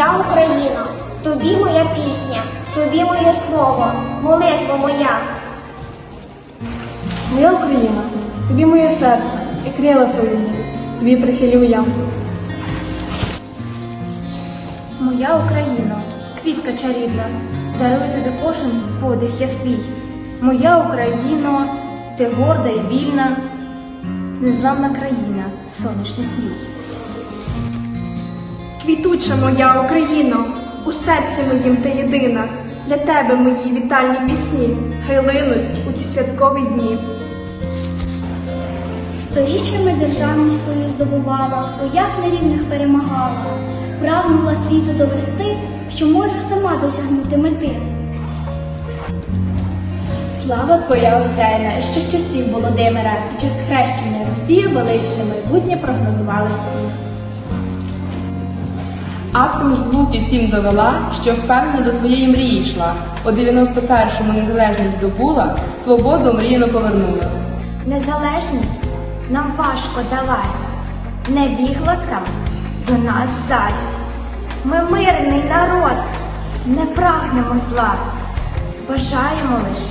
Моя Україна, тобі моя пісня, тобі моє слово, молитва моя. Моя Україна, тобі моє серце і крила свої, тобі прихилю я. Моя Україна, квітка чарівна, дарую тобі кожен подих я свій. Моя Україно, ти горда і вільна, незламна країна сонячних мрій. Квітуча моя Україно, у серці моїм ти єдина. Для тебе мої вітальні пісні хай линуть у ті святкові дні. Сторіччями державність свою здобувала, у боях нерівних перемагала, прагнула світу довести, що може сама досягнути мети. Слава твоя осяяна, ще з часів Володимира, під час хрещення Росії величне майбутнє прогнозували всі. Актом звуки всім довела, що впевнено до своєї мрії йшла. У 91-му незалежність здобула, свободу мріяно повернула. Незалежність нам важко далась, невігласам до нас зась. Ми мирний народ, не прагнемо зла. Бажаємо лиш,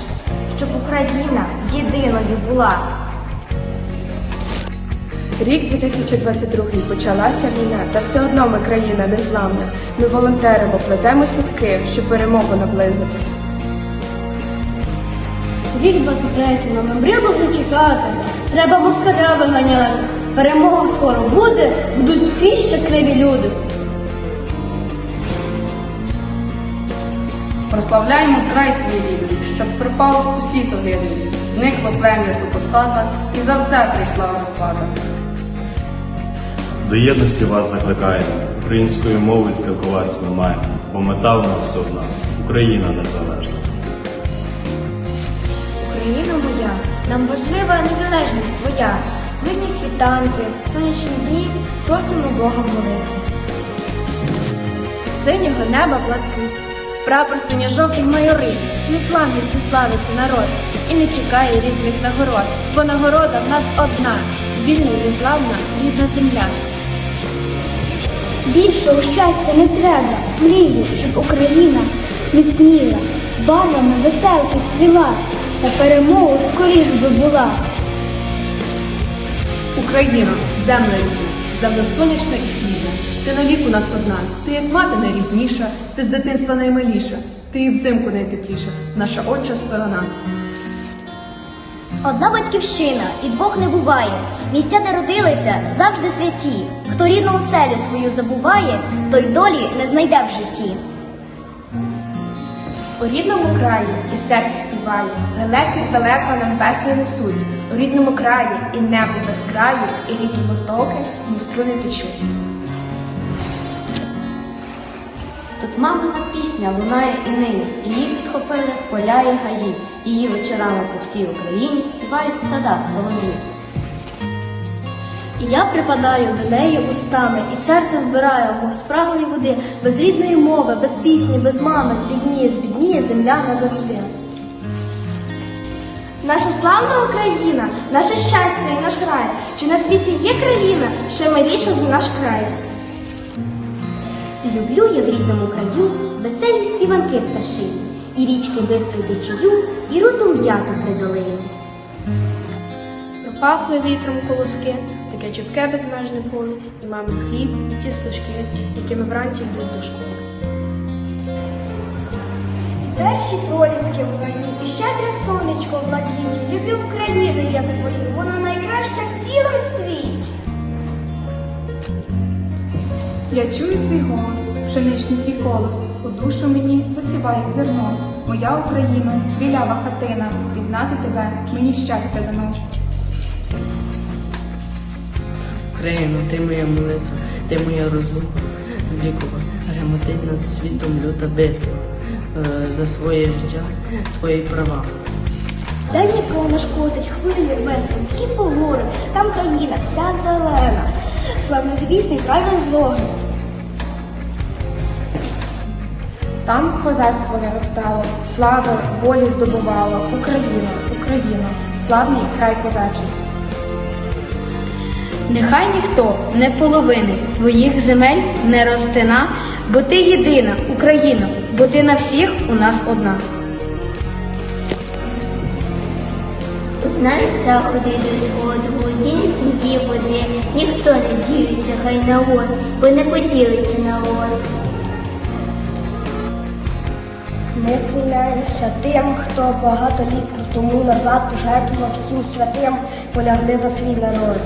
щоб Україна єдиною була. Рік 2022 почалася війна, та все одно ми країна незламна. Ми волонтеримо, плетемо сітки, щоб перемогу наблизити. Рік 23 нам мріямо вже чекати. Треба москаля виганяти. Перемога скоро буде, будуть скрізь щасливі люди. Прославляємо край свій рідний, щоб припав сусід огидний. Зникло плем'я супостата, і за все прийшла розплата. До єдності вас закликаємо. Українською мовою спілкуватися ми маємо, бо мета у нас одна Україна незалежна. Україна моя, нам важлива незалежність твоя. Мирні світанки, сонячні дні, просимо Бога в молитві. Синього неба блакит. Прапор синьо-жовтий майори, неславністю славиться народ і не чекає різних нагород, бо нагорода в нас одна, вільна і незламна рідна земля. Більшого щастя не треба, мрію, щоб Україна міцніла, барвами веселки цвіла, та перемогу скоріш би була. Україна, земля земля сонячна і хлібна. Ти навік у нас одна, ти як мати найрідніша, ти з дитинства наймиліша, ти і взимку найтепліша, наша отча сторона. Одна батьківщина і двох не буває. Місця, де родилися, завжди святі. Хто рідну оселю свою забуває, той долі не знайде в житті. У рідному краї і серце співає, лелеки здалека нам весни несуть. У рідному краї і небо без краю, і ріки потоки, мов струни течуть. Тут мамина пісня лунає і нині, її підхопили поля і гаї. Її вечорами по всій Україні співають сада солов'ї. І я припадаю до неї устами, і серцем вбираю, мов спраглої води, без рідної мови, без пісні, без мами, збідніє, збідніє земля назавжди. Наша славна Україна, наше щастя і наш рай. Чи на світі є країна, що миліша за наш край? Люблю я в рідному краю веселі співанки пташині, і річки бистру течію, і руту м'яту придолину. Пропахли вітром колоски, таке чіпке безмежне поле, і мамин хліб, і ті стежки, якими вранці йдуть до школи. Перші проліски в і щедре сонечко в ладвіті. Люблю Україну я свою, вона найкраща в цілому світі. Я чую твій голос, пшеничний твій колос, у душу мені засіває зерно. Моя Україна, білява хатина, пізнати тебе мені щастя дано. Україно, ти моя молитва, ти моя розлука вікова, гремотить над світом люта битва е, за своє життя, твої права. Дай нікого нашкодить, хвилі рвестром, хід по гори, там країна вся зелена, славнозвісний край розлоги. Там козацтво не розстало, слави, волі здобувало. Україна, Україна, славний край козачий. Нехай ніхто не половини твоїх земель не розтина, бо ти єдина, Україна, бо ти на всіх у нас одна. Із заходу до сходу, тіні сім'ї води, ніхто не ділиться, хай на народ, бо не поділиться на народ. Ми клоняємося тим, хто багато літ тому назад пожертвував всім святим, полягли за свій народ.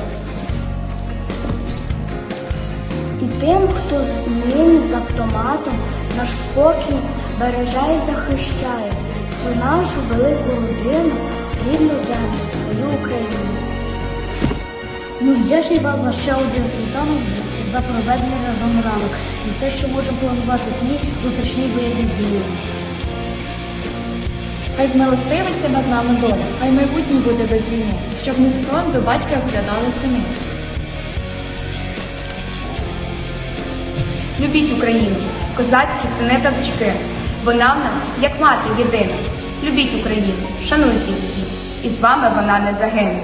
І тим, хто з ним з автоматом наш спокій береже і захищає всю нашу велику родину, рідну землю, свою Україну. Ми вдячні вам за ще один світанок за проведений разом ранок, за те, що можемо планувати дні у страшній воєнній дні. Хай змилостивиться над нами доля, хай майбутнє буде без війни, щоб не з фронту батька виглядали сини. Любіть Україну, козацькі сини та дочки. Вона в нас, як мати єдина. Любіть Україну, шануйте її, і з вами вона не загине.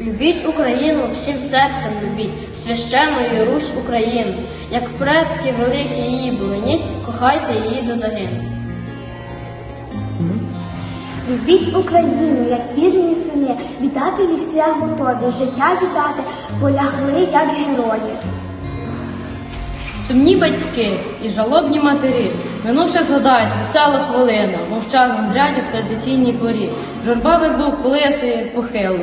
Любіть Україну, всім серцем любіть, священною Русь Україну. Як предки великі її бороніть, кохайте її до загину. Любіть Україну, як вірні сини, вітати всі готові, життя віддати, полягли як герої. Сумні батьки і жалобні матері, минувши згадають веселу хвилину, мовчазно зрядів в традиційній порі. Журба вербов колесує похилу.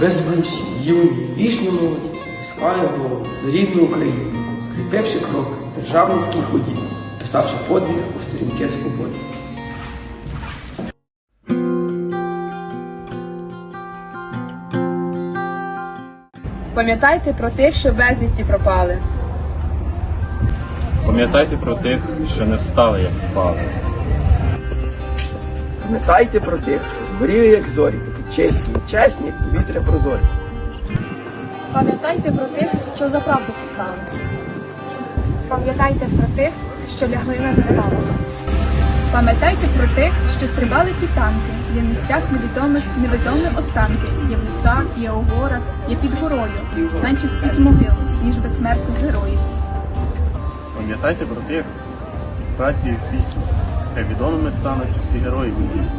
Без брусі, їли вічну молодь, скає голову за рідну Україну, скріпивши крок державницькій ході, писавши подвиг у сторінки свободи. Пам'ятайте про тих, що безвісті пропали. Пам'ятайте про тих, що не встали, як впали. Пам'ятайте про тих, що згоріли, як зорі, такі чесні, чесні, як повітря прозорі. Пам'ятайте про тих, що за правду постали. Пам'ятайте про тих, що лягли на заставу. Пам'ятайте про тих, що стрибали під танки, є в місцях невідомих невідомі останки, є в лісах, є у горах, є під горою. Менше в світі могил, ніж безсмертних героїв. Пам'ятайте про тих праці і в пісні. Хай відомими стануть всі герої безвісні.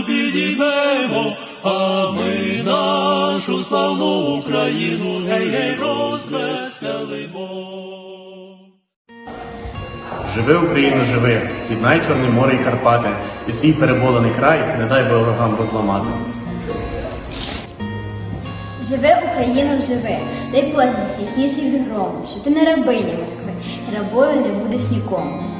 калину підіймемо, а ми нашу славну Україну гей гей розвеселимо. Живи, Україно, живи, єднай Чорне море і Карпати, і свій переболений край не дай ворогам розламати. Живи, Україно, живи, дай познак ясніший від грому, що ти не рабиня Москви, і рабою не будеш нікому.